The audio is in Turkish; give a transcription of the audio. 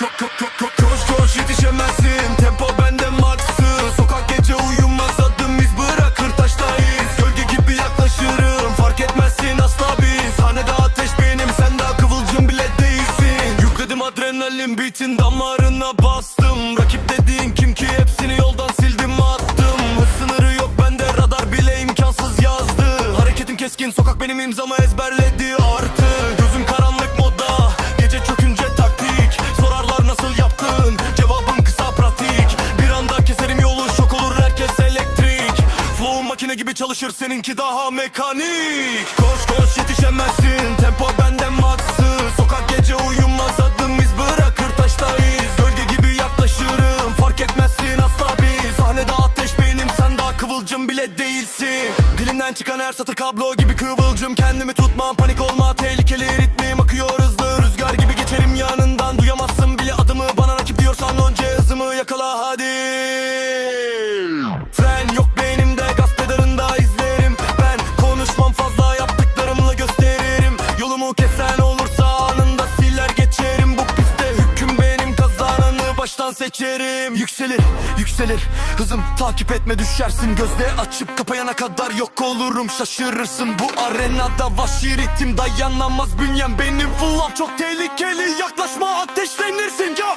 Koş koş yetişemezsin. Tempo bende maksı Sokak gece uyumaz adım iz bırakır taştayız. Gölge gibi yaklaşırım. Fark etmezsin asla biz. Hanede ateş benim sen daha kıvılcım bile değilsin. Yükledim adrenalin bitin damarına bastım. Rakip dediğin kim ki hepsini yoldan sildim attım. Hız sınırı yok bende radar bile imkansız yazdı. Hareketim keskin sokak benim imzama ezberledi artık. Makine gibi çalışır seninki daha mekanik. Koş koş yetişemezsin Tempo benden maksız Sokak gece uyumaz adım iz bırakır taştayız. Gölge gibi yaklaşırım Fark etmezsin asla biz. Sahnede ateş benim sen daha kıvılcım bile değilsin. Dilimden çıkan her satır kablo gibi kıvılcım. Kendimi tutmam panik olma Kesen olursa anında siler geçerim Bu pistte hüküm benim kazananı baştan seçerim. Yükselir yükselir. Hızım takip etme düşersin Gözde açıp kapayana kadar yok olurum şaşırırsın. Bu arenada vahşi ritim dayanamaz bünyem. Benim Fullam çok tehlikeli. Yaklaşma ateşlenirsin. Ya